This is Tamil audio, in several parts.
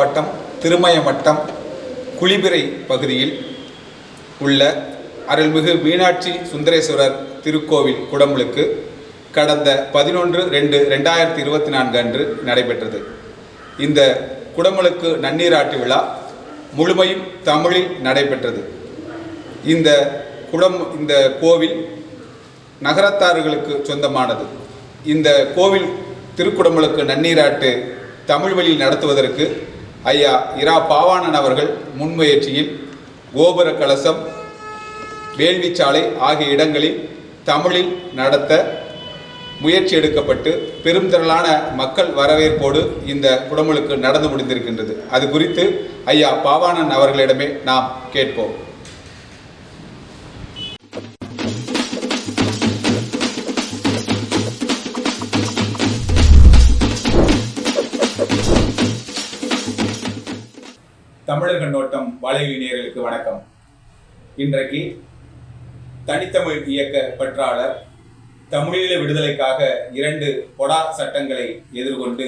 மாவட்டம் திருமயமட்டம் குளிபிறை பகுதியில் உள்ள அருள்மிகு மீனாட்சி சுந்தரேஸ்வரர் திருக்கோவில் குடமுழுக்கு கடந்த பதினொன்று ரெண்டு ரெண்டாயிரத்தி இருபத்தி நான்கு அன்று நடைபெற்றது. இந்த குடமுழுக்கு நன்னீராட்டு விழா முழுமையும் தமிழில் நடைபெற்றது. இந்த குடம் இந்த கோவில் நகரத்தார்களுக்கு சொந்தமானது. இந்த கோவில் திருக்குடமுழுக்கு நன்னீராட்டு தமிழ் வழியில் நடத்துவதற்கு ஐயா இரா பாவாணன் அவர்கள் முன்முயற்சியில் கோபுர கலசம் வேள்விச்சாலை ஆகிய இடங்களில் தமிழில் நடத்த முயற்சி எடுக்கப்பட்டு பெருந்திரளான மக்கள் வரவேற்போடு இந்த குடமுழுக்கு நடந்து முடிந்திருக்கின்றது. அது குறித்து ஐயா பாவாணன் அவர்களிடமே நாம் கேட்போம். தமிழர் கண்ணோட்டம் வலையொலி நேர்களுக்கு வணக்கம். இன்றைக்கு தனித்தமிழ் இயக்க பற்றாளர் தமிழீழ விடுதலைக்காக இரண்டு பொடா சட்டங்களை எதிர்கொண்டு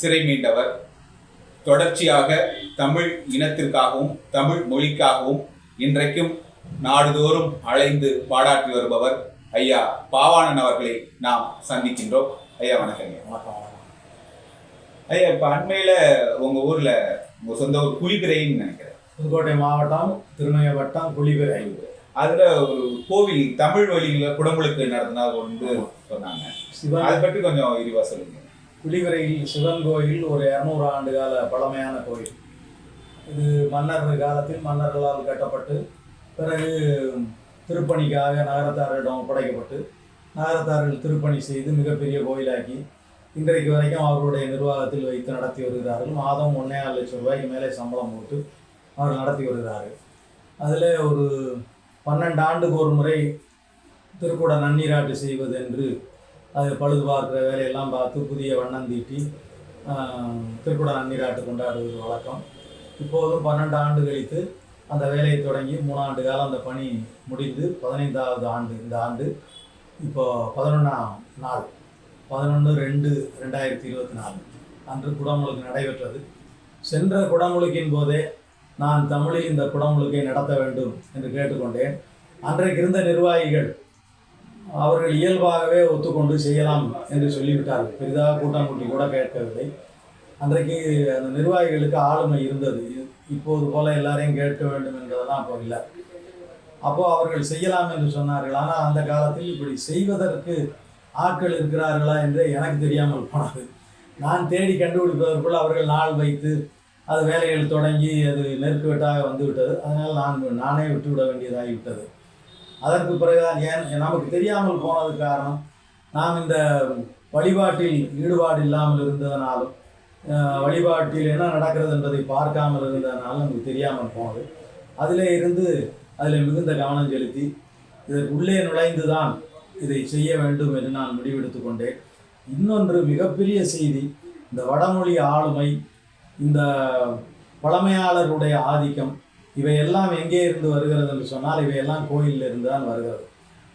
சிறை மீண்டவர் தொடர்ச்சியாக தமிழ் இனத்திற்காகவும் தமிழ் மொழிக்காகவும் இன்றைக்கும் நாடுதோறும் அலைந்து பாடாற்றி வருபவர் ஐயா பாவாணன் அவர்களை நாம் சந்திக்கின்றோம். ஐயா வணக்கங்க. வணக்கம் ஐயா இப்போ அண்மையில் உங்கள் ஊரில் உங்கள் சொந்த ஊர் குளிபிரைன்னு நினைக்கிறேன். புதுக்கோட்டை மாவட்டம் திருமய வட்டம் குளிவிரை அதில் ஒரு கோவில் தமிழ் வழியில் குடமுழுக்கு நடத்தினா வந்து சொன்னாங்க. சிவன் அதை பற்றி கொஞ்சம் விரிவாக சொல்லுங்க. குளிவிரையில் சிவன் கோயில் ஒரு இரநூறு ஆண்டு கால பழமையான கோயில். இது மன்னர் காலத்தில் மன்னர்களால் கட்டப்பட்டு பிறகு திருப்பணிக்காக நகரத்தாரிடம் ஒப்படைக்கப்பட்டு நகரத்தார்கள் திருப்பணி செய்து மிகப்பெரிய கோயிலாக்கி இன்றைக்கு வரைக்கும் அவர்களுடைய நிர்வாகத்தில் வைத்து நடத்தி வருகிறார்கள். மாதம் ஒன்றே ஆறு லட்சம் ரூபாய்க்கு மேலே சம்பளம் போட்டு அவர்கள் நடத்தி வருகிறார்கள். அதில் ஒரு பன்னெண்டு ஆண்டுக்கு ஒரு முறை திருக்கூட நன்னீராட்டு செய்வது என்று அதை பழுது பார்க்குற வேலையெல்லாம் பார்த்து புதிய வண்ணம் தீட்டி திருக்கூட நன்னீராட்டு கொண்டாடுவது வழக்கம். இப்போதும் பன்னெண்டு ஆண்டு கழித்து அந்த வேலையை தொடங்கி மூணாண்டு காலம் அந்த பணி முடிந்து பதினைந்தாவது ஆண்டு இந்த ஆண்டு இப்போ பதினொன்றாம் நாள். பதினொன்று ரெண்டு ரெண்டாயிரத்தி இருபத்தி நாலு. அன்று குடமுழுக்கு நடைபெற்றது. சென்ற குடமுழுக்கின் போதே நான் தமிழில் இந்த குடமுழுக்கை நடத்த வேண்டும் என்று கேட்டுக்கொண்டேன். அன்றைக்கு இருந்த நிர்வாகிகள் அவர்கள் இயல்பாகவே ஒத்துக்கொண்டு செய்யலாம் என்று சொல்லிவிட்டார்கள். பெரிதாக கூட்டம் கூட்டி கூட கேட்கவில்லை. அன்றைக்கு அந்த நிர்வாகிகளுக்கு ஆளுமை இருந்தது. இ- இப்போது போல எல்லாரையும் கேட்க வேண்டும் என்றதெல்லாம் அப்போ இல்லை. அப்போ அவர்கள் செய்யலாம் என்று சொன்னார்கள். ஆனால் அந்த காலத்தில் இப்படி செய்வதற்கு ஆட்கள் இருக்கிறார்களா என்று எனக்கு தெரியாமல் போனது. நான் தேடி கண்டுபிடிப்பதற்குள் அவர்கள் நாள் வைத்து அது வேலைகள் தொடங்கி அது நெருக்குவெட்டாக வந்து விட்டது அதனால் நான் நானே விட்டுவிட வேண்டியதாகிவிட்டது. அதற்கு பிறகுதான் ஏன் நமக்கு தெரியாமல் போனது காரணம் நாம் இந்த வழிபாட்டில் ஈடுபாடு இல்லாமல் இருந்ததனாலும் வழிபாட்டில் என்ன நடக்கிறது என்பதை பார்க்காமல் இருந்ததனாலும் நமக்கு தெரியாமல் போனது. அதிலே இருந்து அதில் மிகுந்த கவனம் செலுத்தி இதற்கு உள்ளே நுழைந்து தான் இதை செய்ய வேண்டும் என்று நான் முடிவெடுத்து கொண்டேன் இன்னொன்று மிகப்பெரிய செய்தி இந்த வடமொழி ஆளுமை இந்த பழமையாளருடைய ஆதிக்கம் இவையெல்லாம் எங்கே இருந்து வருகிறது என்று சொன்னால் இவையெல்லாம் கோயிலில் இருந்து தான் வருகிறது.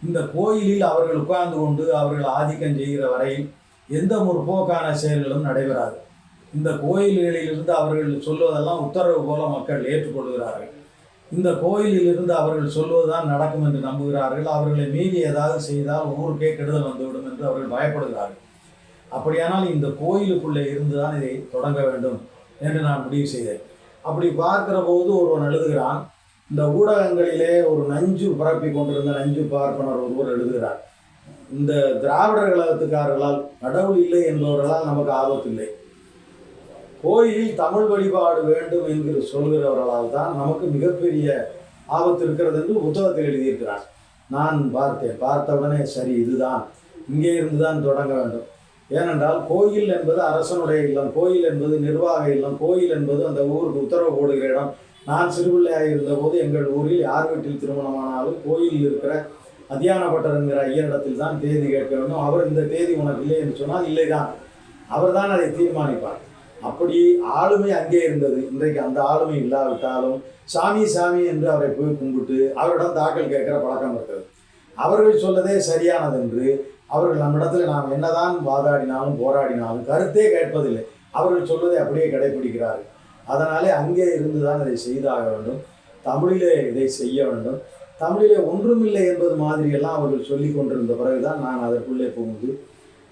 இந்த கோயிலில் அவர்கள் உட்கார்ந்து கொண்டு அவர்கள் ஆதிக்கம் செய்கிற வரையில் எந்த முற்போக்கான செயல்களும் நடைபெறாது. இந்த கோயில்களிலிருந்து அவர்கள் சொல்வதெல்லாம் உத்தரவு போல மக்கள் ஏற்றுக்கொள்கிறார்கள். இந்த கோயிலில் இருந்து அவர்கள் சொல்வதுதான் நடக்கும் என்று நம்புகிறார்கள். அவர்களை மீறி ஏதாவது செய்தால் ஊருக்கே கெடுதல் வந்துவிடும் என்று அவர்கள் பயப்படுகிறார்கள். அப்படியானால் இந்த கோயிலுக்குள்ளே இருந்துதான் இதை தொடங்க வேண்டும் என்று நான் முடிவு செய்தேன். அப்படி பார்க்கிற போது ஒருவன் எழுதுகிறான் இந்த ஊடகங்களிலே ஒரு நஞ்சு பரப்பி கொண்டிருந்த நஞ்சு பார்ப்பனர் ஒருவர் எழுதுகிறார். இந்த திராவிடர் கழகத்துக்காரர்களால் கடவுள் இல்லை என்பவர்களால் நமக்கு ஆபத்தில்லை. கோயிலில் தமிழ் வழிபாடு வேண்டும் என்று சொல்கிறவர்களால் தான் நமக்கு மிகப்பெரிய ஆபத்து இருக்கிறது என்று புத்தகத்தில் எழுதியிருக்கிறார். நான் பார்த்தேன். பார்த்தவுடனே சரி இதுதான். இங்கே இருந்து தான் தொடங்க வேண்டும். ஏனென்றால் கோயில் என்பது அரசனுடைய இல்லம். கோயில் என்பது நிர்வாக இல்லம். கோயில் என்பது அந்த ஊருக்கு உத்தரவு போடுகிற இடம். நான் சிறுபிள்ளையாக இருந்தபோது எங்கள் ஊரில் யார் வீட்டில் திருமணமானாலும் கோயிலில் இருக்கிற அத்தியானப்பட்டர் என்கிற ஐயனிடத்தில் தான் தேதி கேட்க வேண்டும். அவர் இந்த தேதி உனக்கு இல்லை என்று சொன்னால் இல்லைதான். அவர்தான் அதை தீர்மானிப்பார். அப்படி ஆளுமை அங்கே இருந்தது. இன்றைக்கு அந்த ஆளுமை இல்லாவிட்டாலும் சாமி சாமி என்று அவரை போய் கும்பிட்டு அவரிடம் தாக்கல் கேட்குற பழக்கம் இருக்கிறது. அவர்கள் சொல்லதே சரியானது என்று அவர்கள் நம்மிடத்தில் நாம் என்னதான் வாதாடினாலும் போராடினாலும் கருத்தே கேட்பதில்லை. அவர்கள் சொல்வதை அப்படியே கடைபிடிக்கிறார்கள் அதனாலே அங்கே இருந்து தான் இதை செய்தாக வேண்டும். தமிழிலே இதை செய்ய வேண்டும். தமிழிலே ஒன்றுமில்லை என்பது மாதிரியெல்லாம் அவர்கள் சொல்லி கொண்டிருந்த பிறகுதான் நான் அதற்குள்ளே புகுந்து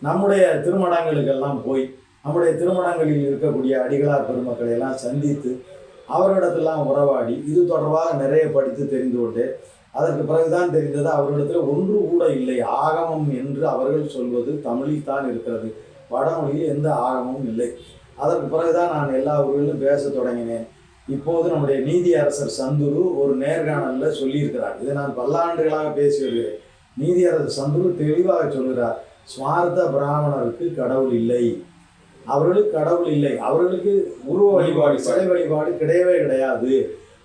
நம்முடைய திருமணங்களுக்கெல்லாம் போய் நம்முடைய திருமணங்களில் இருக்கக்கூடிய அடிகளார் பெருமக்களை எல்லாம் சந்தித்து அவர்களிடத்தெல்லாம் உறவாடி இது தொடர்பாக நிறைய படித்து தெரிந்து கொண்டு அதற்கு பிறகுதான் தெரிந்தது அவர்களிடத்தில் ஒன்று கூட இல்லை. ஆகமம் என்று அவர்கள் சொல்வது தமிழில் தான் இருக்கிறது. வடமொழியில் எந்த ஆகமும் இல்லை. அதற்கு பிறகுதான் நான் எல்லா ஊர்களிலும் பேசத் தொடங்கினேன். இப்போது நம்முடைய நீதி அரசர் சந்துரு ஒரு நேர்காணலில் சொல்லியிருக்கிறார். இதை நான் பல்லாண்டுகளாக பேசி வருகிறேன். நீதி அரசர் சந்துரு தெளிவாக சொல்கிறார். ஸ்மார்த்த பிராமணருக்கு கடவுள் இல்லை. அவர்களுக்கு கடவுள் இல்லை. அவர்களுக்கு உருவ வழிபாடு சிலை வழிபாடு கிடையவே கிடையாது.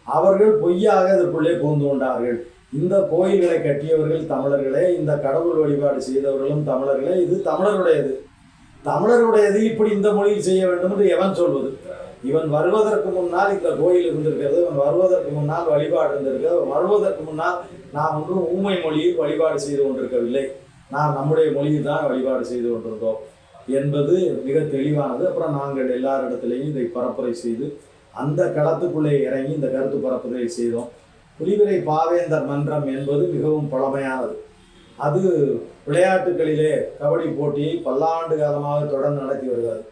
அவர்கள் பொய்யாக இதற்குள்ளே புகுந்து கொண்டார்கள். இந்த கோயில்களை கட்டியவர்கள் தமிழர்களே இந்த கடவுள் வழிபாடு செய்தவர்களும் தமிழர்களே இது தமிழருடையது. தமிழருடையது இப்படி இந்த மொழியில் செய்ய வேண்டும் என்று எவன் சொல்வது? இவன் வருவதற்கு முன்னால் இந்த கோயில் இருந்திருக்கிறது இவன் வருவதற்கு முன்னால் வழிபாடு இருந்திருக்கிறது வருவதற்கு முன்னால் நாம் ஒன்றும் ஊமை மொழியில் வழிபாடு செய்து கொண்டிருக்கவில்லை. நாம் நம்முடைய மொழியில் தான் வழிபாடு செய்து கொண்டிருந்தோம். என்பது மிக தெளிவானது. அப்புறம் நாங்கள் எல்லார் இடத்துலையும் இதை பரப்புரை செய்து அந்த களத்துக்குள்ளே இறங்கி இந்த கருத்து பரப்புரை செய்தோம். புலிவிரை பாவேந்தர் மன்றம் என்பது மிகவும் பழமையானது. அது விளையாட்டுகளிலே கபடி போட்டியை பல்லாண்டு காலமாக தொடர்ந்து நடத்தி வருகிறது.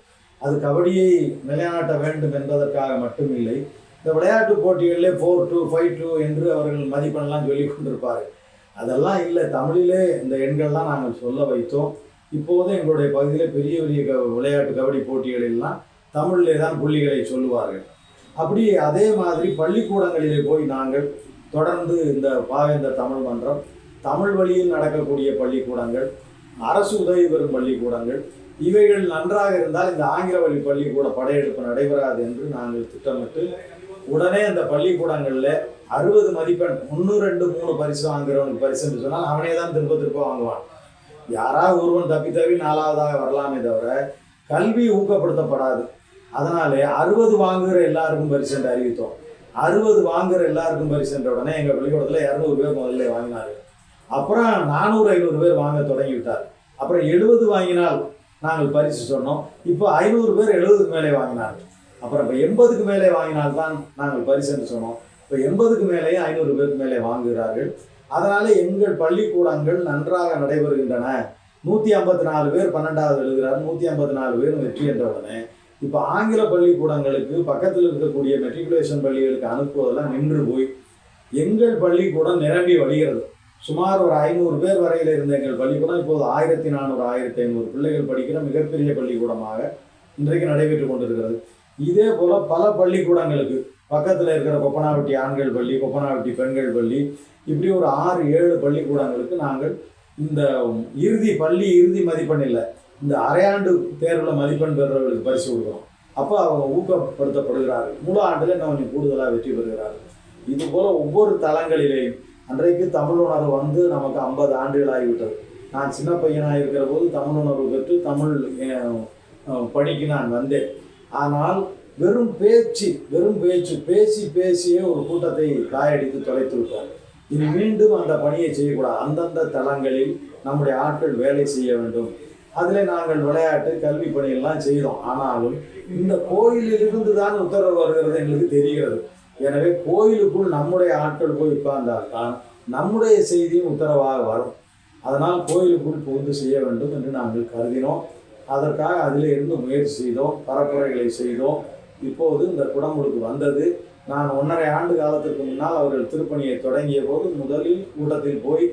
அது கபடியை நிலைநாட்ட வேண்டும் என்பதற்காக மட்டுமில்லை இந்த விளையாட்டு போட்டிகளிலே ஃபோர் டூ ஃபைவ் டூ என்று அவர்கள் மதிப்பெண்லாம் சொல்லி கொண்டிருப்பார்கள். அதெல்லாம் இல்லை தமிழிலே இந்த எண்கள்லாம் நாங்கள் சொல்ல வைத்தோம். இப்போது எங்களுடைய பகுதியில் பெரிய பெரிய க விளையாட்டு கபடி போட்டிகளெல்லாம் தமிழிலே தான் புள்ளிகளை சொல்லுவார்கள். அப்படி அதே மாதிரி பள்ளிக்கூடங்களிலே போய் நாங்கள் தொடர்ந்து இந்த பாவேந்தர் தமிழ் மன்றம் தமிழ் வழியில் நடக்கக்கூடிய பள்ளிக்கூடங்கள் அரசு உதவி பெறும் பள்ளிக்கூடங்கள் இவைகள் நன்றாக இருந்தால் இந்த ஆங்கில வழி பள்ளிக்கூட படையெடுப்பு நடைபெறாது என்று நாங்கள் திட்டமிட்டு உடனே அந்த பள்ளிக்கூடங்களில் அறுபது மதிப்பெண் ஒன்று ரெண்டு மூணு பரிசு வாங்குறவனுக்கு பரிசுன்னு சொன்னால் அவனே தான் திரும்ப திரும்ப வாங்குவான். யாராவது ஒருவன் தப்பி தப்பி நாலாவதாக வரலாமே தவிர கல்வி ஊக்கப்படுத்தப்படாது. அதனாலே அறுபது வாங்குகிற எல்லாருக்கும் பரிசு அறிவித்தோம். அறுபது வாங்குகிற எல்லாருக்கும் பரிசென்ற உடனே எங்கள் பள்ளிக்கூடத்தில் இரநூறு பேர் முதல்ல வாங்கினாரு. அப்புறம் நானூறு ஐநூறு பேர் வாங்க தொடங்கிவிட்டார். அப்புறம் எழுபது வாங்கினால் நாங்கள் பரிசு சொன்னோம். இப்போ ஐநூறு பேர் எழுபதுக்கு மேலே வாங்கினார்கள் அப்புறம் இப்போ எண்பதுக்கு மேலே வாங்கினால்தான் நாங்கள் பரிசு என்று சொன்னோம். இப்போ எண்பதுக்கு மேலேயே ஐநூறு பேருக்கு மேலே வாங்குகிறார்கள். அதனால் எங்கள் பள்ளிக்கூடங்கள் நன்றாக நடைபெறுகின்றன. நூற்றி ஐம்பத்தி நாலு பேர் பன்னெண்டாவது எழுதுகிறார் நூற்றி ஐம்பத்தி நாலு பேர் வெற்றி என்ற உடனே இப்போ ஆங்கில பள்ளிக்கூடங்களுக்கு பக்கத்தில் இருக்கக்கூடிய மெட்ரிகுலேஷன் பள்ளிகளுக்கு அனுப்புவதெல்லாம் நின்று போய் எங்கள் பள்ளிக்கூடம் நிரம்பி வழிகிறது. சுமார் ஒரு ஐநூறு பேர் வரையில் இருந்த எங்கள் பள்ளிக்கூடம் இப்போது ஆயிரத்தி நானூறு ஆயிரத்தி ஐநூறு பிள்ளைகள் படிக்கிற மிகப்பெரிய பள்ளிக்கூடமாக இன்றைக்கு நடைபெற்று கொண்டிருக்கிறது. இதே போல் பல பள்ளிக்கூடங்களுக்கு பக்கத்தில் இருக்கிற கொப்பனாவட்டி ஆண்கள் பள்ளி கொப்பனாவட்டி பெண்கள் பள்ளி இப்படி ஒரு ஆறு ஏழு பள்ளிக்கூடங்களுக்கு நாங்கள் இந்த இறுதி பள்ளி இறுதி மதிப்பெண் இல்லை இந்த அரையாண்டு தேர்வில் மதிப்பெண் பெறுறவர்களுக்கு பரிசு கொடுக்குறோம். அப்போ அவங்க ஊக்கப்படுத்தப்படுகிறார்கள். முழு ஆண்டில் இன்னும் கொஞ்சம் கூடுதலாக வெற்றி பெறுகிறார்கள். இது போல் ஒவ்வொரு தளங்களிலேயும் அன்றைக்கு தமிழ் உணர்வு வந்து நமக்கு ஐம்பது ஆண்டுகள் ஆகிவிட்டது. நான் சின்ன பையனாக இருக்கிற போது தமிழ் உணர்வு பெற்று தமிழ் பணிக்கு படிக்க நான் வந்தேன். ஆனால் வெறும் பேச்சு வெறும் பேச்சு பேசி பேசியே ஒரு கூட்டத்தை காயடித்து தொலைத்து விட்டார். இனி மீண்டும் அந்த பணியை செய்யக்கூடாது. அந்தந்த தளங்களில் நம்முடைய ஆட்கள் வேலை செய்ய வேண்டும். அதில் நாங்கள் விளையாட்டு கல்வி பணியெல்லாம் செய்தோம். ஆனாலும் இந்த கோயிலிலிருந்து தான் உத்தரவு வருகிறது எங்களுக்கு தெரிகிறது. எனவே கோயிலுக்குள் நம்முடைய ஆட்கள் போய் உட்கார்ந்தால் தான் நம்முடைய செய்தியும் உத்தரவாக வரும். அதனால் கோயிலுக்குள் புகுந்து செய்ய வேண்டும் என்று நாங்கள் கருதினோம். அதற்காக அதிலே இருந்து முயற்சி செய்தோம். பரப்புரைகளை செய்தோம். இப்போது இந்த குடமுழுக்கு வந்தது. நான் ஒன்றரை ஆண்டு காலத்திற்கு முன்னால் அவர்கள் திருப்பணியை தொடங்கிய போது முதலில் கூட்டத்தில் போய்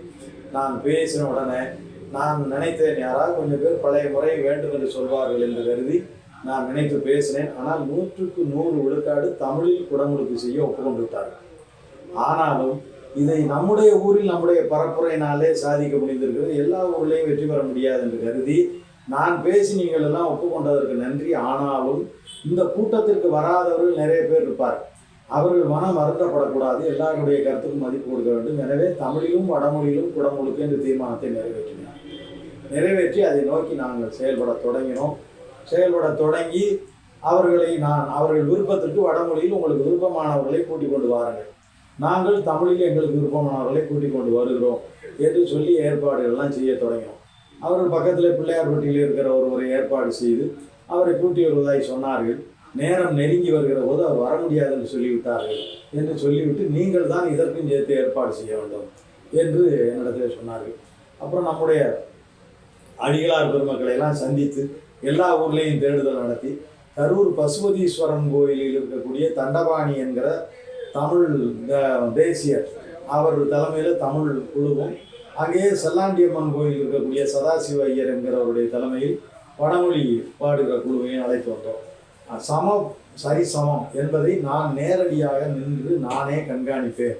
நான் பேசின உடனே நான் நினைத்தேன் யாராவது கொஞ்சம் பேர் பழைய முறை வேண்டும் என்று சொல்வார்கள் என்று கருதி நான் நினைத்து பேசினேன். ஆனால் நூற்றுக்கு நூறு விழுக்காடு தமிழில் குடமுழுக்கு செய்ய ஒப்புக்கொண்டு விட்டார்கள் ஆனாலும் இதை நம்முடைய ஊரில் நம்முடைய பரப்புரையினாலே சாதிக்க முடிந்திருக்கிறது. எல்லா ஊர்லேயும் வெற்றி பெற முடியாது என்று கருதி நான் பேசி நீங்கள் எல்லாம் ஒப்புக்கொண்டதற்கு நன்றி. ஆனாலும் இந்த கூட்டத்திற்கு வராதவர்கள் நிறைய பேர் இருப்பார் அவர்கள் மனம் வருத்தப்படக்கூடாது. எல்லாருடைய கருத்துக்கும் மதிப்பு கொடுக்க வேண்டும். எனவே தமிழிலும் வடமொழியிலும் குடமொழிக்கு இந்த தீர்மானத்தை நிறைவேற்றினார். நிறைவேற்றி அதை நோக்கி நாங்கள் செயல்பட தொடங்கினோம். செயல்பட தொடங்கி அவர்களை நான் அவர்கள் விருப்பத்திற்கு வடமொழியில் உங்களுக்கு விருப்பமானவர்களை கூட்டிக் கொண்டு வாருங்கள். நாங்கள் தமிழில் எங்களுக்கு விருப்பமானவர்களை கூட்டிக் கொண்டு வருகிறோம் என்று சொல்லி ஏற்பாடுகள்லாம் செய்ய தொடங்கினோம். அவர்கள் பக்கத்தில் பிள்ளையார்பட்டியில் இருக்கிற ஒருவரை ஏற்பாடு செய்து அவரை கூட்டி வருவதாய் சொன்னார்கள். நேரம் நெருங்கி வருகிற போது அவர் வர முடியாது என்று சொல்லிவிட்டார்கள். என்று சொல்லிவிட்டு நீங்கள் தான் இதற்கும் சேர்த்து ஏற்பாடு செய்ய வேண்டும் என்று என்னிடத்தில் சொன்னார்கள். அப்புறம் நம்முடைய அடிகளார் பெருமக்களை எல்லாம் சந்தித்து எல்லா ஊர்லேயும் தேடுதல் நடத்தி கரூர் பசுபதீஸ்வரன் கோயிலில் இருக்கக்கூடிய தண்டபாணி என்கிற தமிழ் தேசியர் அவர் தலைமையில் தமிழ் குழுவும் அங்கேயே செல்லாண்டியம்மன் கோயில் இருக்கக்கூடிய சதாசிவ ஐயர் என்கிறவருடைய தலைமையில் வடமொழி பாடுகிற குழுவையும் அழைத்து வந்தோம். சமம் சரி சமம் என்பதை நான் நேரடியாக நின்று நானே கண்காணிப்பேன்.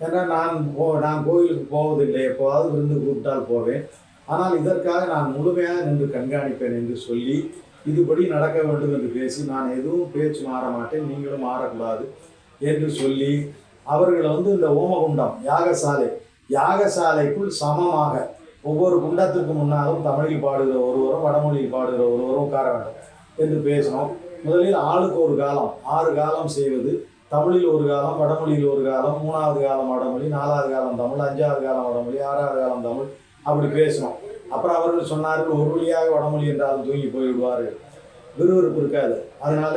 ஏன்னா நான் போ நான் கோயிலுக்கு போவதில்லை எப்போதாவது விருந்து கூப்பிட்டால் போவேன். ஆனால் இதற்காக நான் முழுமையாக நின்று கண்காணிப்பேன் என்று சொல்லி இதுபடி நடக்க வேண்டும் என்று பேசி நான் எதுவும் பேச்சு மாற மாட்டேன் நீங்களும் மாறக்கூடாது என்று சொல்லி அவர்கள் வந்து இந்த ஓமகுண்டம் யாகசாலை யாகசாலைக்குள் சமமாக ஒவ்வொரு குண்டத்துக்கு முன்னாலும் தமிழில் பாடுகிற ஒருவரும் வடமொழியில் பாடுகிற ஒருவரும் உட்கார வேண்டும் என்று பேசினோம். முதலில் ஆளுக்கு ஒரு காலம் ஆறு காலம் செய்வது தமிழில் ஒரு காலம் வடமொழியில் ஒரு காலம் மூணாவது காலம் வடமொழி நாலாவது காலம் தமிழ் அஞ்சாவது காலம் வடமொழி ஆறாவது காலம் தமிழ் அப்படி பேசினோம். அப்புறம் அவர்கள் சொன்னார்கள் ஒரு வழியாக வடமொழி என்றால் தூங்கி போய்விடுவார்கள். விறுவிறுப்பு இருக்காது. அதனால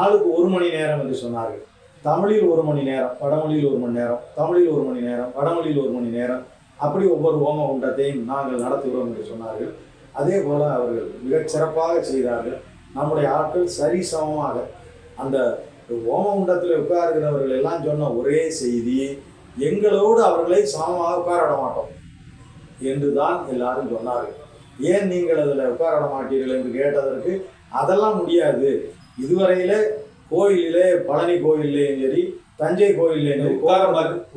ஆளுக்கு ஒரு மணி நேரம் என்று சொன்னார்கள். தமிழில் ஒரு மணி நேரம் வடமொழியில் ஒரு மணி நேரம் தமிழில் ஒரு மணி நேரம் வடமொழியில் ஒரு மணி நேரம் அப்படி ஒவ்வொரு ஓம குண்டத்தையும் நாங்கள் நடத்துகிறோம் என்று சொன்னார்கள். அதே போல் அவர்கள் மிகச் சிறப்பாக செய்தார்கள். நம்முடைய ஆட்கள் சரிசமமாக அந்த ஓமகுண்டத்தில் உட்காருகிறவர்கள் எல்லாம் சொன்ன ஒரே செய்தி எங்களோடு அவர்களை சமமாக உட்காரட மாட்டோம் என்று தான் எல்லாரும் சொன்னார்கள். ஏன் நீங்கள் அதில் உட்கார மாட்டீர்கள் என்று கேட்டதற்கு அதெல்லாம் முடியாது. இதுவரையிலே கோயிலிலே பழனி கோயில்லையும் சரி தஞ்சை கோயில்லையும் சரி உட்கார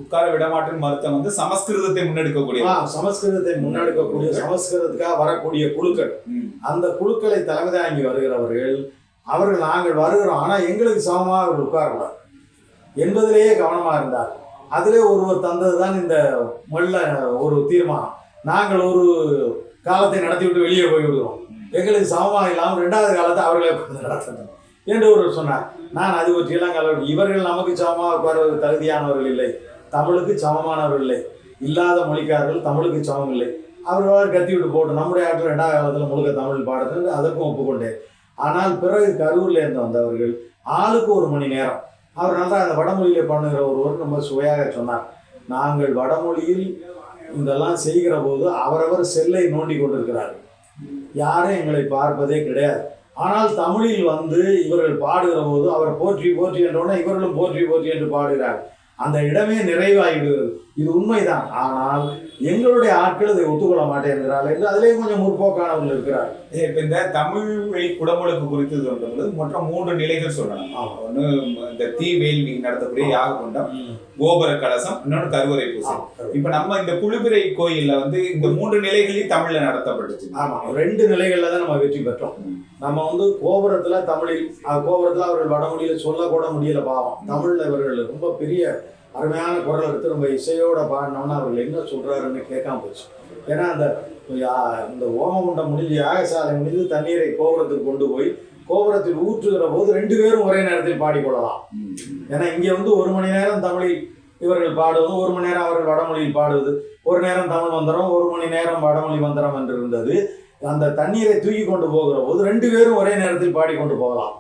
உட்கார விடமாட்டேன் மறுத்தம் வந்து சமஸ்கிருதத்தை முன்னெடுக்கக்கூடிய சமஸ்கிருதத்தை முன்னெடுக்கக்கூடிய சமஸ்கிருதத்துக்காக வரக்கூடிய குழுக்கள். அந்த குழுக்களை தலைமை தாங்கி வருகிறவர்கள் அவர்கள் நாங்கள் வருகிறோம். ஆனால் எங்களுக்கு சமமாக அவர்கள் உட்காரக்கூடாது. என்பதிலேயே கவனமாக இருந்தார். அதிலே ஒருவர் தந்தது தான் இந்த மெல்ல ஒரு தீர்மானம். நாங்கள் ஒரு காலத்தை நடத்திவிட்டு வெளியே போய்விடுவோம் எங்களுக்கு சமமாக இல்லாமல் ரெண்டாவது காலத்தை அவர்களே நடத்தணும் என்று ஒருவர் சொன்னார். நான் அது பற்றியெல்லாம் கலவு இவர்கள் நமக்கு சமமாக உட்கார்வதற்கு தகுதியானவர்கள் இல்லை. தமிழுக்கு சமமானவர்கள் இல்லை. இல்லாத மொழிக்காரர்கள் தமிழுக்கு சமம் இல்லை. அவர்களால் கத்தி விட்டு போட்டு நம்முடைய ஆற்றல் ரெண்டாவது காலத்தில் முழுக்க தமிழ் பாடுறது அதற்கும் ஒப்புக்கொண்டேன். ஆனால் பிறகு கரூரில் இருந்து வந்தவர்கள் ஆளுக்கு ஒரு மணி நேரம். அவர் நல்லா அந்த வடமொழியில பண்ணுகிற ஒருவர் ரொம்ப சுவையாக சொன்னார். நாங்கள் வடமொழியில் இதெல்லாம் செய்கிற போது அவரவர் செல்லை நோண்டி கொண்டிருக்கிறார்கள். யாரும் எங்களை பார்ப்பதே கிடையாது. ஆனால் தமிழில் வந்து இவர்கள் பாடுகிற போது அவர் போற்றி போற்றி என்றவுடனே இவர்களும் போற்றி போற்றி என்று பாடுகிறார். அந்த இடமே நிறைவாகிவிடுகிறது. இது உண்மைதான். ஆனால் எங்களுடைய ஆட்கள் இதை ஒத்துக்கொள்ள மாட்டேங்கிறார்கள் என்று அதிலே கொஞ்சம் முற்போக்கானவர்கள் இருக்கிறார் இப்ப இந்த தமிழ் வழி குடமுழுக்கு குறித்து சொல்றது மொத்தம் மூன்று நிலைகள் சொல்லலாம். ஒண்ணு இந்த தீ வேள்வி நடத்தக்கூடிய யாக குண்டம் கோபுர கலசம் இன்னொன்னு கருவறை பூசை. இப்ப நம்ம இந்த குளிபிறை கோயில்ல வந்து இந்த மூன்று நிலைகளையும் தமிழ்ல நடத்தப்பட்டுச்சு. ஆமா. ரெண்டு நிலைகள்ல தான் நம்ம வெற்றி பெற்றோம். நம்ம வந்து கோபுரத்துல தமிழில் கோபுரத்தில் கோபுரத்துல அவர்கள் வடமொழியில சொல்லக்கூட முடியல பாவம். தமிழ்ல இவர்கள் ரொம்ப பெரிய அருமையான குரல் எடுத்து நம்ம இசையோட பாடினோம்னா அவர்கள் என்ன சொல்றாருன்னு கேட்காம போச்சு. ஏன்னா அந்த யா- இந்த ஓமகுண்டம் முடிஞ்சு யாகசாலை முடிஞ்சு தண்ணீரை கோபுரத்துக்கு கொண்டு போய் கோபுரத்தில் ஊற்றுகிற போது ரெண்டு பேரும் ஒரே நேரத்தில் பாடிக்கொள்ளலாம். ம். ஏன்னா இங்கே வந்து ஒரு மணி நேரம் தமிழில் இவர்கள் பாடுவதும் ஒரு மணி நேரம் அவர்கள் வடமொழியில் பாடுவது ஒரு நேரம் தமிழ் மந்திரம் ஒரு மணி நேரம் வடமொழி மந்திரம் என்று இருந்தது அந்த தண்ணீரை தூக்கி கொண்டு போகிற போது ரெண்டு பேரும் ஒரே நேரத்தில் பாடிக்கொண்டு போகலாம்.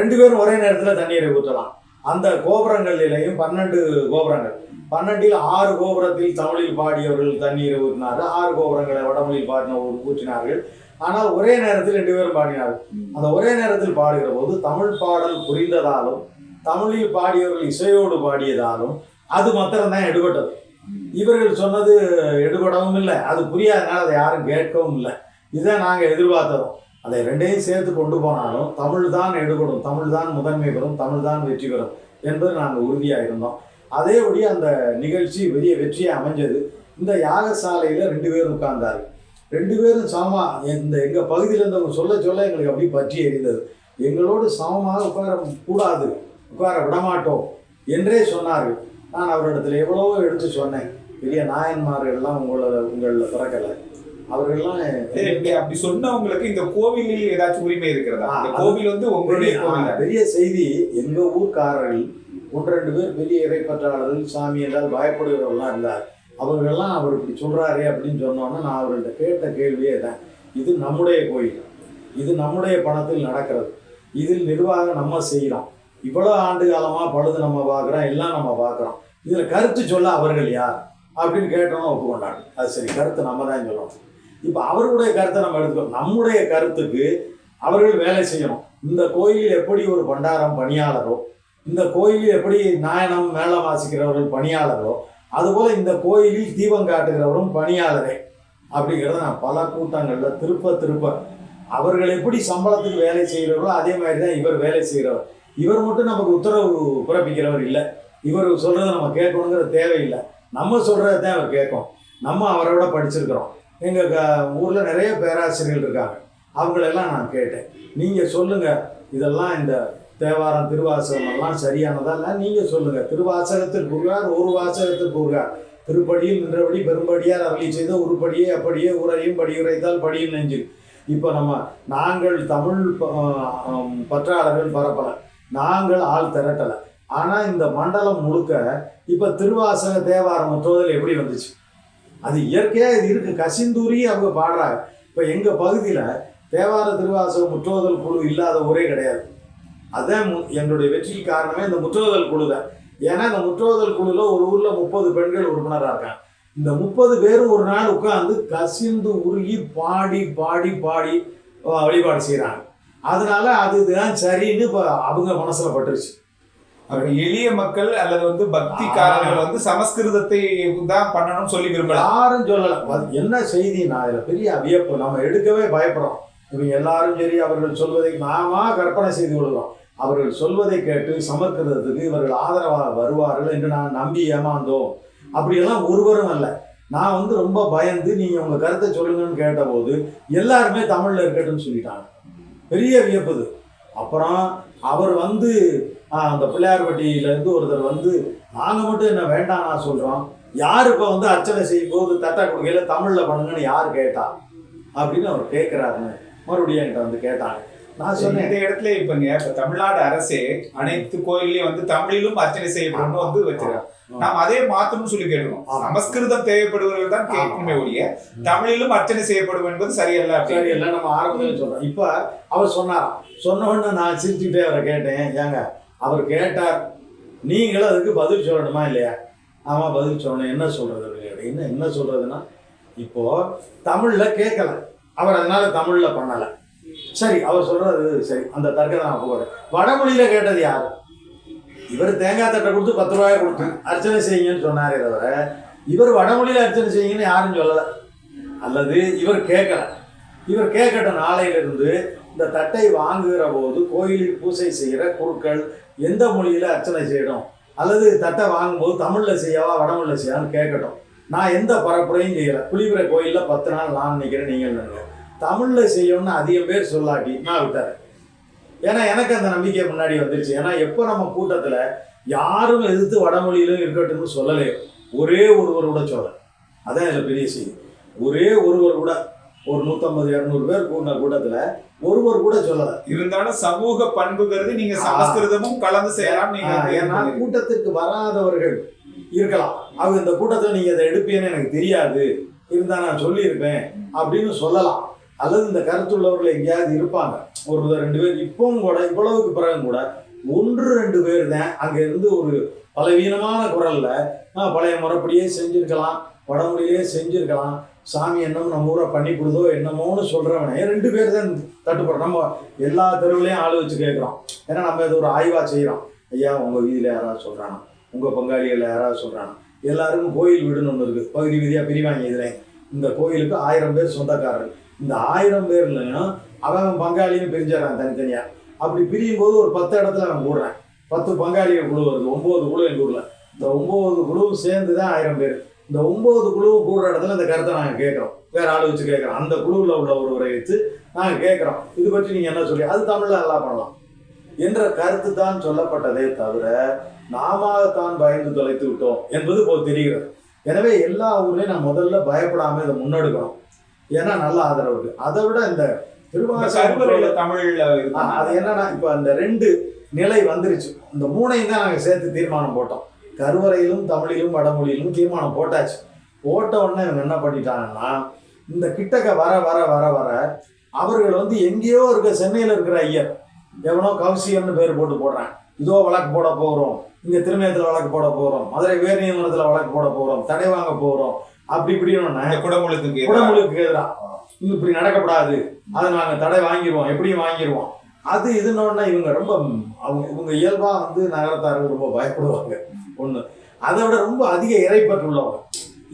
ரெண்டு பேரும் ஒரே நேரத்தில் தண்ணீரை ஊற்றலாம். அந்த கோபுரங்களிலேயும் பன்னெண்டு கோபுரங்கள். பன்னெண்டில் ஆறு கோபுரத்தில் தமிழில் பாடியவர்கள் தண்ணீரை ஊற்றினார்கள். ஆறு கோபுரங்களை வடமொழியில் பாடின ஊற்றினார்கள். ஆனால் ஒரே நேரத்தில் ரெண்டு பேரும் பாடினார்கள். அந்த ஒரே நேரத்தில் பாடுகிற போது தமிழ் பாடல் புரிந்ததாலும் தமிழில் பாடியவர்கள் இசையோடு பாடியதாலும் அது மாத்திரம் தான் எடுபட்டது. இவர்கள் சொன்னது எடுபடவும் இல்லை அது புரியாதனால அதை யாரும் கேட்கவும் இல்லை. இதை நாங்கள் எதிர்பார்த்தோம். அதை ரெண்டையும் சேர்த்து கொண்டு போனாலும் தமிழ் தான் எடுபடும் தமிழ் தான் முதன்மை பெறும் தமிழ் தான் வெற்றி பெறும் என்பது நாங்கள் உறுதியாக இருந்தோம். அதேபடி அந்த நிகழ்ச்சி பெரிய வெற்றியை அமைஞ்சது. இந்த யாகசாலையில் ரெண்டு பேரும் உட்கார்ந்தார்கள். ரெண்டு பேரும் சமமா இந்த எங்கள் பகுதியில் இருந்தவங்க சொல்ல சொல்ல எங்களுக்கு அப்படி பற்றி எரிந்தது. எங்களோடு சமமாக உட்கார கூடாது உட்கார விடமாட்டோம் என்றே சொன்னார்கள். நான் அவரிடத்துல எவ்வளவோ எடுத்து சொன்னேன். பெரிய நாயன்மார்கள்லாம் உங்களை உங்களில் பிறக்கலை. அவர்கள்லாம் அப்படி சொன்னவங்களுக்கு இந்த கோவிலில் ஏதாச்சும் உரிமை இருக்கிறதா? அது- கோவில் வந்து உங்களுடைய பெரிய செய்தி. எங்க ஊர்க்காரர்கள் ஒன்று ரெண்டு பேர் பெரிய இறைப்பற்றாளர்கள் சாமி என்றால் பயப்படுகிறவர்களாம் இருந்தார். அவர்கள்லாம் அவர் இப்படி சொல்றாரே அப்படின்னு சொன்னோன்னா நான் அவர்கள்ட்ட கேட்ட கேள்வியே தான் இது நம்முடைய கோயில். இது நம்முடைய பணத்தில் நடக்கிறது. இதில் நிர்வாகம் நம்ம செய்கிறோம் இவ்வளோ ஆண்டு காலமாக பழுது நம்ம பார்க்குறோம் எல்லாம் நம்ம பார்க்குறோம். இதில் கருத்து சொல்ல அவர்கள் யார்? அப்படின்னு கேட்டோம்னா ஒப்புக்கொண்டாங்க அது சரி கருத்து நம்ம தான் சொல்லணும். இப்போ அவர்களுடைய கருத்தை நம்ம எடுத்துக்கணும் நம்முடைய கருத்துக்கு அவர்கள் வேலை செய்யணும். இந்த கோயிலில் எப்படி ஒரு பண்டாரம் பணியாளரோ இந்த கோயிலில் எப்படி நாயனம் மேளம் வாசிக்கிறவர்கள் பணியாளரோ அதுபோல் இந்த கோயிலில் தீபம் காட்டுகிறவரும் பணியாளரே அப்படிங்கிறத நான் பல கூட்டங்களில் திருப்ப திருப்ப அவர்கள் எப்படி சம்பளத்துக்கு வேலை செய்கிறவர்களோ அதே மாதிரி தான் இவர் வேலை செய்கிறவர் இவர் மட்டும் நமக்கு உத்தரவு பிறப்பிக்கிறவர் இல்லை. இவர் சொல்கிறத நம்ம கேட்கணுங்கிற தேவையில்லை. நம்ம சொல்கிறத தான் அவர் கேட்கும். நம்ம அவரை விட படிச்சிருக்கிறோம். எங்கள் க ஊரில் நிறைய பேராசிரியர்கள் இருக்காங்க. அவங்களெல்லாம் நான் கேட்டேன். நீங்கள் சொல்லுங்கள் இதெல்லாம் இந்த தேவாரம் திருவாசகம் எல்லாம் சரியானதா? இல்லை நீங்கள் சொல்லுங்கள் திருவாசகத்தில் கூறுகார் ஒரு வாசகத்தில் கூறுகார் திருப்படியில் நின்றபடி பெரும்படியார் அருளி செய்த உருப்படியே அப்படியே உரையும் படியுரைத்தால் படியும் நெஞ்சு இப்போ நம்ம நாங்கள் தமிழ் ப- பற்றாளர்கள் பரப்பல. நாங்கள் ஆள் திரட்டலை. ஆனால் இந்த மண்டலம் முழுக்க இப்போ திருவாசக தேவாரம் முற்றுவதில் எப்படி வந்துச்சு? அது இயற்கையாக இது இருக்குது கசிந்தூரி அவங்க பாடுறாங்க. இப்போ எங்கள் பகுதியில் தேவார திருவாசகம் முற்றோதல் குழு இல்லாத ஊரே கிடையாது. அதான் மு- வெற்றிக்கு காரணமே இந்த முற்றோதல் குழு தான். ஏன்னா இந்த முற்றோதல் குழுல ஒரு ஊரில் முப்பது பெண்கள் உறுப்பினராக இருக்காங்க. இந்த முப்பது பேர் ஒரு நாள் உட்காந்து கசிந்து உருகி பாடி பாடி பாடி வழிபாடு செய்கிறாங்க அதனால அதுதான் சரின்னு இப்போ அவங்க மனசில் பட்டுருச்சு. எளிய மக்கள் அல்லது வந்து பக்திக்காரர்கள் வந்து சமஸ்கிருதத்தை தான் பண்ணணும்னு சொல்லி விரும்பலாம் யாரும் சொல்லல. அது என்ன நான் இதுல பெரிய வியப்பு. நம்ம எடுக்கவே பயப்படுறோம். இவங்க எல்லாரும் சரி அவர்கள் சொல்வதை நாம கற்பனை செய்து கொள்கிறோம். அவர்கள் சொல்வதை கேட்டு சமர்க்கிறதுக்கு இவர்கள் ஆதரவாக வருவார்கள் என்று நான் நம்பி ஏமாந்தோம். அப்படியெல்லாம் ஒருவரும் அல்ல. நான் வந்து ரொம்ப பயந்து நீங்கள் உங்கள் கருத்தை சொல்லுங்கன்னு கேட்டபோது எல்லாருமே தமிழில் இருக்கட்டும்னு சொல்லிட்டாங்க. பெரிய வியப்பு அப்புறம் அவர் வந்து அந்த பிள்ளையார்பட்டியிலேருந்து ஒருத்தர் வந்து நாங்கள் மட்டும் என்ன வேண்டாம் நான் சொல்கிறோம் யார் இப்போ வந்து அர்ச்சனை செய்யும் போது தட்டை கொடுக்கையில தமிழில் பண்ணுங்கன்னு யார் கேட்டா? அப்படின்னு அவர் கேட்குறாருன்னு மறுபடியும் என்கிட்ட வந்து கேட்டாங்க. நான் சொன்னேன். இந்த இடத்துல இப்பங்க இப்ப தமிழ்நாடு அரசே அனைத்து கோயிலையும் வந்து தமிழிலும் அர்ச்சனை செய்யப்படணும் வந்து வச்சிருக்காங்க. நாம் அதே மாத்தணும்னு சொல்லி கேட்டுருக்கோம் ஆமா. சமஸ்கிருதம் தேவைப்படுவர்கள் தான் கேட்கணுமே ஒழிய தமிழிலும் அர்ச்சனை செய்யப்படும் என்பது சரியல்ல சரி அப்படின்னு. இல்லை நம்ம ஆரம்பத்தில் சொல்கிறோம் இப்போ அவர் சொன்னாராம். சொன்ன உடனே நான் சிரிச்சுக்கிட்டே அவரை கேட்டேன். ஏங்க அவர் கேட்டார் நீங்களும் அதுக்கு பதில் சொல்லணுமா இல்லையா? ஆமாம் பதில் சொல்லணும். என்ன சொல்கிறது அப்படின்னு என்ன சொல்கிறதுன்னா இப்போ தமிழில் கேட்கல. அவர் அதனால் தமிழில் பண்ணலை. சரி அவர் சொல்கிறது சரி. அந்த தர்க்கத்தை நான் போகிறேன் வடமொழியில் கேட்டது யார்? இவர் தேங்காய் தட்டை கொடுத்து பத்து ரூபாய் கொடுத்து அர்ச்சனை செய்யுங்கன்னு சொன்னாரே தவிர இவர் வடமொழியில் அர்ச்சனை செய்யுங்கன்னு யாரும் சொல்லலை. அல்லது இவர் கேட்கல. இவர் கேட்கட்ட நாளையிலிருந்து இந்த தட்டை வாங்குகிற போது கோயிலில் பூசை செய்கிற குருக்கள் எந்த மொழியில் அர்ச்சனை செய்யணும்? அல்லது தட்டை வாங்கும்போது தமிழில் செய்யவா வடமொழியில் செய்யான்னு கேட்கட்டும். நான் எந்த பரப்புரையும் செய்யலை. புலிபுரை கோயிலில் பத்து நாள் நான் நினைக்கிறேன் நீங்கள் நினைக்கிறேன் தமிழில் செய்யணும்னு அதிகம் பேர் சொல்லாட்டி நான் விட்டார் ஏன்னா எனக்கு அந்த நம்பிக்கை முன்னாடி வந்துருச்சு. ஏன்னா எப்போ நம்ம கூட்டத்தில் யாரும் எதிர்த்து வடமொழியிலும் இருக்கட்டும்னு சொல்லலையோ ஒரே ஒருவர் கூட சொல்ல அதான் இதில் பெரிய செய்தி. ஒரே ஒருவர் கூட ஒரு நூற்றம்பது இரநூறு பேர் கூடின கூட்டத்தில் ஒருவர் கூட சொல்லலை. இருந்தாலும் சமூக பண்புங்கிறது நீங்க சமஸ்கிருதமும் கலந்து செய்யலாம் நீங்க ஏன்னா கூட்டத்திற்கு வராதவர்கள் இருக்கலாம். அவங்க இந்த கூட்டத்தில் நீங்கள் இதை எடுப்பீன்னு எனக்கு தெரியாது. இருந்தால் நான் சொல்லியிருப்பேன் அப்படின்னு சொல்லலாம். அல்லது இந்த கருத்துள்ளவர்கள் எங்கேயாவது இருப்பாங்க. ஒரு ரெண்டு பேர் இப்பவும் கூட இவ்வளவுக்கு பிறகும் கூட ஒன்று ரெண்டு பேர் தான் அங்கே இருந்து ஒரு பலவீனமான குரலில் பழைய முறைப்படியே செஞ்சுருக்கலாம் வடமொழியிலே செஞ்சுருக்கலாம். சாமி என்னமோ நம்ம ஊரை பண்ணி கொடுதோ என்னமோன்னு சொல்கிறவனே ரெண்டு பேர் தான் தட்டுப்படுறோம் நம்ம எல்லா தெருவுலையும் ஆள் வச்சு கேட்குறோம். ஏன்னா நம்ம இது ஒரு ஆய்வாக செய்கிறோம் ஐயா உங்கள் வீதியில் யாராவது சொல்கிறானா உங்கள் பங்காளிகளில் யாராவது சொல்கிறானா எல்லாருக்கும் கோயில் வீடுன்னு ஒன்று இருக்குது பகுதி வீதியாக பிரிவாங்க இதில். இந்த கோயிலுக்கு ஆயிரம் பேர் சொந்தக்காரர்கள். இந்த ஆயிரம் பேர்லையும் அவன் அவன் பங்காளின்னு பிரிஞ்சிடறான் தனித்தனியாக அப்படி பிரியும் போது ஒரு பத்து இடத்துல நான் கூடுறேன் பத்து பங்காளிகள் குழு வருது. ஒம்பது குழு எங்கள் ஊரில். இந்த ஒம்பது குழுவும் சேர்ந்து தான் ஆயிரம் பேர். இந்த ஒம்பது குழுவும் கூடுற இடத்துல இந்த கருத்தை நாங்கள் கேட்குறோம். வேற ஆள் வச்சு கேட்குறோம். அந்த குழுவில் உள்ள ஒருவரை வச்சு நாங்கள் கேட்குறோம். இது பற்றி நீங்கள் என்ன சொல்லி அது தமிழில் நல்லா பண்ணலாம். என்ற கருத்து தான் சொல்லப்பட்டதே தவிர நாம தான் பயந்து தொலைத்து விட்டோம் என்பது போல் தெரிகிறது. எனவே எல்லா ஊர்லேயும் நான் முதல்ல பயப்படாமல் இதை முன்னெடுக்கணும். ஏன்னா நல்ல ஆதரவு இருக்குது அதை விட இந்த திருவாசகம் தமிழ்ல. அது என்னன்னா இப்போ அந்த ரெண்டு நிலை வந்துருச்சு. இந்த மூணையும் தான் நாங்கள் சேர்த்து தீர்மானம் போட்டோம். கருவறையிலும் தமிழிலும் வடமொழியிலும் தீர்மானம் போட்டாச்சு. போட்ட உடனே இவங்க என்ன பண்ணிட்டாங்கன்னா இந்த கிட்டக்க வர வர வர வர அவர்கள் வந்து எங்கேயோ இருக்க சென்னையில் இருக்கிற ஐயர் எவனோ கௌசியம்னு பேர் போட்டு போடுறான் இதோ வழக்கு போட போகிறோம் இங்கே திருமயத்தில் வழக்கு போட போகிறோம் மதுரை உயர் நீதிமன்றத்தில் வழக்கு போட போகிறோம் தடை வாங்க போகிறோம் அப்படி இப்படின்னு இந்த குடமுழுத்துக்கு எதிராக. இது இப்படி நடக்கப்படாது. அதை நாங்கள் தடை வாங்கிடுவோம் எப்படியும் வாங்கிடுவோம் அது இதுன்னு இவங்க ரொம்ப அவங்க இவங்க இயல்பாக வந்து நகரத்தார்கள் ரொம்ப பயப்படுவாங்க. ஒன்று அதை விட ரொம்ப அதிக இறைப்பற்று உள்ளவங்க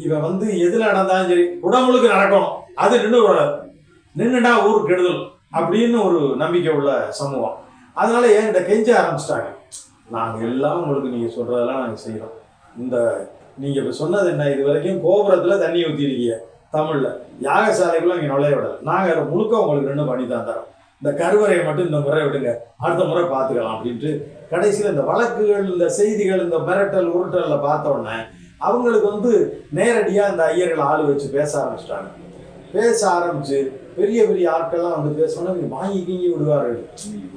இவன் வந்து எதில் நடந்தாலும் சரி உடம்புக்கு நடக்கணும். அது நின்று நின்றுடா ஊருக்கு கெடுதல் அப்படின்னு ஒரு நம்பிக்கை உள்ள சமூகம். அதனால என்கிட்ட கெஞ்ச ஆரம்பிச்சிட்டாங்க? நாங்கள் எல்லாம் உங்களுக்கு நீங்கள் சொல்கிறதெல்லாம் நாங்கள் செய்கிறோம் இந்த நீங்கள் இப்போ சொன்னது என்ன? இது வரைக்கும் கோபுரத்தில் தண்ணி ஊற்றிருக்கீங்க தமிழில். யாகசாலைக்குள்ள இங்கே நுழைய விடலை. நாங்கள் அதை முழுக்க உங்களுக்கு ரெண்டு பண்ணி தான் தரோம். இந்த கருவறையை மட்டும் இந்த முறை விடுங்க அடுத்த முறை பார்த்துக்கலாம் அப்படின்ட்டு கடைசியில் இந்த வழக்குகள் இந்த செய்திகள் இந்த மிரட்டல் உருட்டலில் பார்த்த உடனே அவங்களுக்கு வந்து நேரடியாக இந்த ஐயர்கள் ஆள் வச்சு பேச ஆரம்பிச்சிட்டாங்க. பேச ஆரம்பிச்சு பெரிய பெரிய ஆட்கள்லாம் வந்து பேசணும்னா இவங்க வாங்கி கீங்கி விடுவார்கள்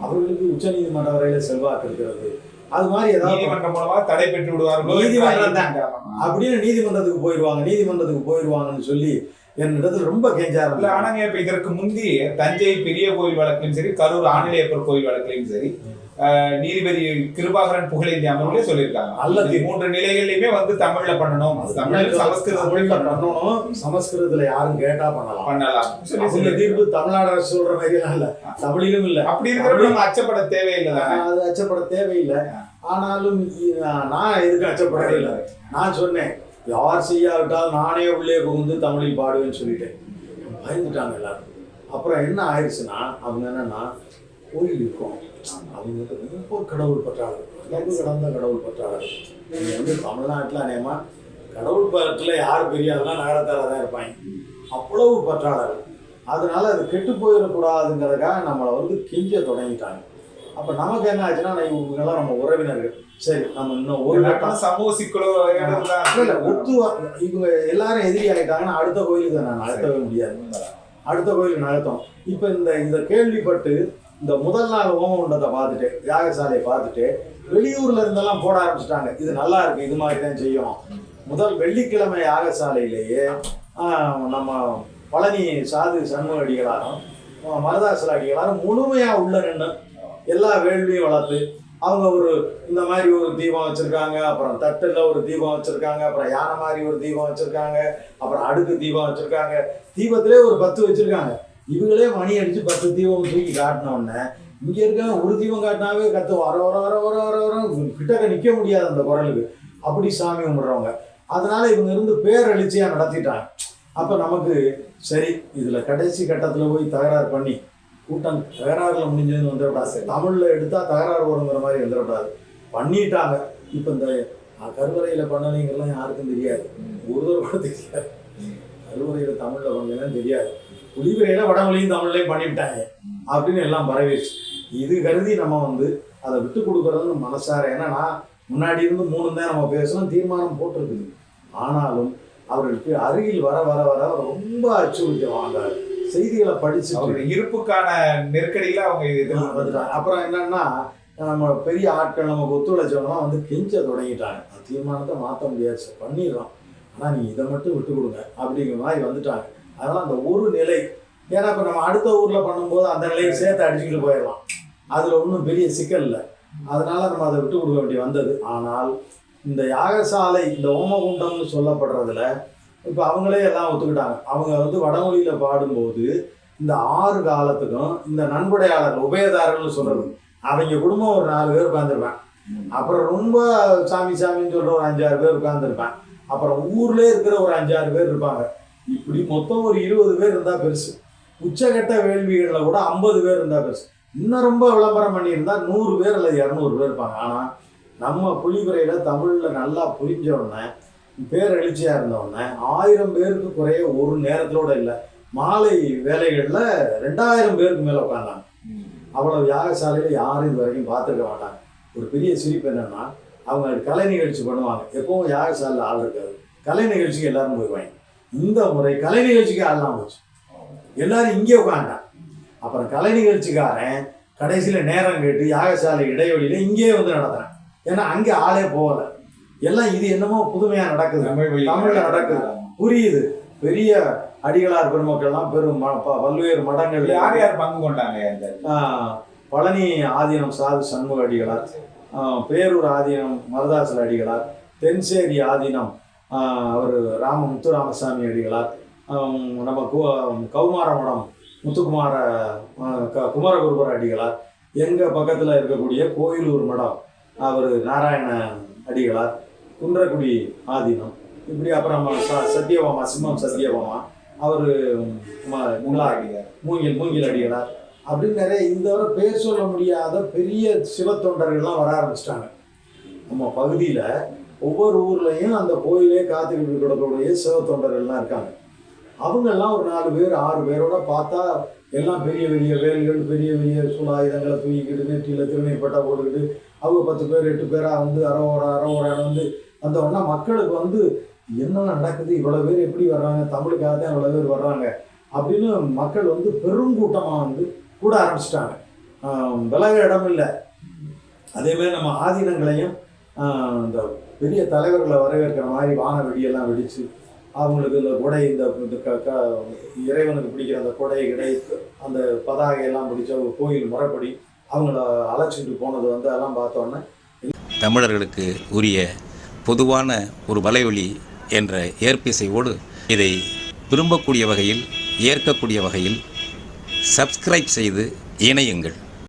அவர்களுக்கு உச்சநீதிமன்ற வரையில் செல்வாக்கு இருக்கிறது. அது மாதிரி ஏதாவது மூலமா தடை பெற்று விடுவார்களோ நீதிமன்றம் தான். அப்படின்னு நீதிமன்றத்துக்கு போயிடுவாங்க நீதிமன்றத்துக்கு போயிடுவாங்கன்னு சொல்லி என்னிடத்துல ரொம்ப கெஞ்ச இல்ல ஆனாங்க இப்ப இதற்கு முந்தி தஞ்சை பெரிய கோயில் வழக்கிலும் சரி கரூர் ஆணிலேயப்பர் கோயில் வழக்கிலும் சரி நீதிபதி கிருபாகரன் புகழேந்தி அமர்வுகளே சொல்லியிருக்காங்க. தீர்ப்பு. மூன்று நிலைகள்லயுமே வந்து தமிழ்ல பண்ணணும். தமிழ் சமஸ்கிருதம் பண்ணணும். சமஸ்கிருதத்துல யாரும் கேட்டா பண்ணலாம். பண்ணலாம். சொல்லி தீர்ப்பு தமிழ்நாடு அரசு சொல்ற மாதிரி இல்ல. தமிழிலும் இல்ல. அப்படி இருக்கிறப்ப நம்ம அச்சப்பட தேவையில்லை அது அச்சப்பட தேவையில்லை. ஆனாலும் நான் எதுக்கு அச்சப்படவே இல்லை. நான் சொன்னேன் யார் செய்யாவிட்டால் நானே உள்ளே புகுந்து தமிழில் பாடுவேன்னு சொல்லிட்டேன். பயந்துட்டாங்க எல்லாரும். அப்புறம் என்ன ஆயிடுச்சுன்னா அவங்க என்னன்னா கோயில் இருக்கும். அவங்க ரொம்ப கடவுள் பற்றாளர். அளவு கடந்த கடவுள் பற்றாளர். நீங்கள் வந்து தமிழ்நாட்டில் அநேகமா கடவுள் பற்றில் யார் பெரிய ஆளுனா நகரத்தார தான் இருப்பாங்க. அவ்வளவு பற்றாளர். அதனால அது கெட்டு போயிடக்கூடாதுங்கிறதுக்காக நம்மளை வந்து கெஞ்ச தொடங்கிட்டாங்க. அப்போ நமக்கு என்ன ஆச்சுன்னா இவங்கெல்லாம் நம்ம உறவினர்கள். சரி நம்ம இன்னும் ஒரு கட்டம். சமூக சிக்கலோ இல்ல, இல்ல, ஒத்து வா- இவங்க எல்லாரும் எதிரி ஆயிட்டாங்கன்னா அடுத்த கோயிலுக்கு நான் நகர்த்தவே முடியாது. அடுத்த கோயிலுக்கு நகர்த்தோம் இப்போ இந்த இந்த கேள்விப்பட்டு இந்த முதல் நாள் ஹோமகுண்டத்தை பார்த்துட்டு யாகசாலையை பார்த்துட்டு வெளியூர்ல இருந்தெல்லாம் போட ஆரம்பிச்சிட்டாங்க. இது நல்லா இருக்கு இது மாதிரி தான் செய்யும் முதல் வெள்ளிக்கிழமை யாகசாலையிலேயே நம்ம பழனி சாது சண்முக அடிகளாரும் மருதாசல அடிகளாரும் முழுமையா உள்ள நின்று எல்லா வேள்வியும் வளர்த்து அவங்க ஒரு இந்த மாதிரி ஒரு தீபம் வச்சுருக்காங்க அப்புறம் தட்டில் ஒரு தீபம் வச்சுருக்காங்க அப்புறம் யானை மாதிரி ஒரு தீபம் வச்சுருக்காங்க அப்புறம் அடுக்கு தீபம் வச்சுருக்காங்க. தீபத்திலே ஒரு பத்து வச்சுருக்காங்க. இவங்களே மணி அடிச்சு பத்து தீபம் தூக்கி காட்டின உடனே இங்க இருக்க ஒரு தீபம் காட்டினாவே கத்து வர வர வர வர வர வர கிட்டக்க நிக்க முடியாது அந்த குரலுக்கு. அப்படி சாமி கும்பிடுறவங்க. அதனால இவங்க இருந்து பேரழிச்சியா நடத்திட்டாங்க. அப்ப நமக்கு சரி இதுல கடைசி கட்டத்துல போய் தகராறு பண்ணி கூட்டம் தகராறுல முடிஞ்சதுன்னு வந்துடக்கூடாது. தமிழ்ல எடுத்தா தகராறு வருங்கிற மாதிரி வந்துடக்கூடாது. பண்ணிட்டாங்க. இப்ப இந்த கருவறையில பண்ணலைங்கிறலாம் யாருக்கும் தெரியாது. ஒரு கூட தெரியாது. கருவறையில தமிழ்ல பண்ணலாம் தெரியாது. குடிவரையில வடமொழியும் தமிழ்லையும் பண்ணிவிட்டாங்க. அப்படின்னு எல்லாம் பரவிடுச்சு இது கருதி நம்ம வந்து அதை விட்டு கொடுக்கறதுன்னு மனசார ஏன்னா நான் முன்னாடி இருந்து மூணு தான் நம்ம பேசணும் தீர்மானம் போட்டிருக்குது. ஆனாலும் அவர்களுக்கு அருகில் வர வர வர ரொம்ப அச்சுறுத்தம் அந்த செய்திகளை படிச்சுட்டு அவருடைய இருப்புக்கான நெருக்கடியில அவங்க இது வந்துட்டாங்க. அப்புறம் என்னன்னா நம்ம பெரிய ஆட்கள் நமக்கு ஒத்துழைச்சவங்கலாம் வந்து கெஞ்ச தொடங்கிட்டாங்க. அந்த தீர்மானத்தை மாற்ற முடியாது பண்ணிடுறோம். ஆனால் நீ இதை மட்டும் விட்டு கொடுங்க அப்படிங்கிற மாதிரி வந்துட்டாங்க. அதனால் அந்த ஒரு நிலை. ஏன்னா இப்போ நம்ம அடுத்த ஊரில் பண்ணும்போது அந்த நிலையை சேர்த்து அடிச்சுக்கிட்டு போயிடலாம். அதில் ஒன்றும் பெரிய சிக்கல் இல்லை. அதனால நம்ம அதை விட்டு கொடுக்க வேண்டி வந்தது. ஆனால் இந்த யாகசாலை இந்த ஓமகுண்டம்னு சொல்லப்படுறதுல இப்போ அவங்களே எல்லாம் ஒத்துக்கிட்டாங்க. அவங்க வந்து வடமொழியில் பாடும்போது இந்த ஆறு காலத்துக்கும் இந்த நன்கொடையாளர் உபயதாரர்கள்னு சொல்கிறது அவங்க குடும்பம் ஒரு நாலு பேர் உட்காந்துருப்பேன் அப்புறம் ரொம்ப சாமி சாமின்னு சொல்கிற ஒரு அஞ்சாறு பேர் உட்காந்துருப்பேன் அப்புறம் ஊர்லேயே இருக்கிற ஒரு அஞ்சாறு பேர் இருப்பாங்க. இப்படி மொத்தம் ஒரு இருபது பேர் இருந்தால் பெருசு. உச்சகட்ட வேள்விகளில் கூட ஐம்பது பேர் இருந்தால் பெருசு. இன்னும் ரொம்ப விளம்பரம் பண்ணியிருந்தா நூறு பேர் அல்லது இரநூறு பேர் இருப்பாங்க. ஆனால் நம்ம புலிபுரையில தமிழ்ல நல்லா புரிஞ்ச உடனே பேரெழுச்சியா இருந்த உடனே ஆயிரம் பேருக்கு குறைய ஒரு நேரத்தோட இல்லை. மாலை வேலைகளில் ரெண்டாயிரம் பேருக்கு மேலே உட்காந்தாங்க அவ்வளவு யாகசாலையில் யாரும் இது வரைக்கும் பார்த்துருக்க மாட்டாங்க. ஒரு பெரிய சிரிப்பு என்னன்னா அவங்க கலை நிகழ்ச்சி பண்ணுவாங்க. எப்பவும் யாகசாலையில் ஆள் இருக்காது. கலை நிகழ்ச்சிக்கு எல்லாரும் போயிடுவாங்க இந்த முறை கலை நிகழ்ச்சிக்கு ஆள்லாம் போச்சு? எல்லாரும் இங்கே உட்காண்டான் அப்புறம் கலை நிகழ்ச்சிக்காரன் கடைசியில் நேரம் கேட்டு யாகசாலை இடைவெளியில் இங்கேயே வந்து நடத்துறேன். ஏன்னா அங்கே ஆளே போகல. எல்லாம் இது என்னமோ புதுமையாக நடக்குது. தமிழ்ல நடக்குது. புரியுது. பெரிய அடிகளார் பெருமக்கள்லாம் பெரும் பல்வேறு மடங்கள் யார் யார் பங்கு கொண்டாங்க இந்த பழனி ஆதீனம் சாது சண்முக அடிகளார் பேரூர் ஆதீனம் மருதாசல அடிகளார் தென்சேரி ஆதீனம் அவர் ராம முத்துராமசாமி அடிகளார். நம்ம கு கௌமாரமடம் முத்துக்குமார க- குமரகுருபர அடிகளார். எங்கள் பக்கத்தில் இருக்கக்கூடிய கோயிலூர் மடம் அவர் நாராயண அடிகளார். குன்றக்குடி ஆதீனம். இப்படி அப்புறம் ச- சத்யபாமா சிம்மம் சத்யபாமா அவர் முன்னாடியார் மூங்கில் மூங்கில் அடிகளார். அப்படின்னு நிறைய இந்த வரை பேர் சொல்ல முடியாத பெரிய சிவத்தொண்டர்கள்லாம் வர ஆரம்பிச்சிட்டாங்க. நம்ம பகுதியில் ஒவ்வொரு ஊர்லேயும் அந்த கோயிலே காத்துக்கிட்டு கிடக்கக்கூடிய சிவ தொண்டர்கள்லாம் இருக்காங்க. அவங்கெல்லாம் ஒரு நாலு பேர் ஆறு பேரோட பார்த்தா எல்லாம் பெரிய பெரிய வேல்கள் பெரிய பெரிய சுலாயுதங்களை தூக்கிக்கிட்டு நெற்றியில் திருநீர்பட்டா போட்டுக்கிட்டு அவங்க பத்து பேர் எட்டு பேராக வந்து அரோரா அரோரான்னு வந்து வந்தவொடனே மக்களுக்கு வந்து என்ன நடக்குது இவ்வளோ பேர் எப்படி வர்றாங்க தமிழுக்காக தான் இவ்வளோ பேர் வர்றாங்க அப்படின்னு மக்கள் வந்து பெருங்கூட்டமாக வந்து கூட ஆரம்பிச்சிட்டாங்க. விலக இடம் இல்லை. அதேமாதிரி நம்ம ஆதீனங்களையும் இந்த பெரிய தலைவர்களை வரவேற்கிற மாதிரி வான வெடியெல்லாம் வெடித்து அவங்களுக்கு இந்த கொடை இந்த க இறைவனுக்கு பிடிக்கிற அந்த கொடை கிடை அந்த பதாகையெல்லாம் பிடிச்ச ஒரு கோயில் முறைப்படி அவங்கள அழைச்சிட்டு போனது வந்து அதெல்லாம் பார்த்தோன்னே தமிழர்களுக்கு உரிய பொதுவான ஒரு வலைவலி என்ற ஏற்பிசையோடு இதை விரும்பக்கூடிய வகையில் ஏற்கக்கூடிய வகையில் சப்ஸ்கிரைப் செய்து இணையுங்கள்.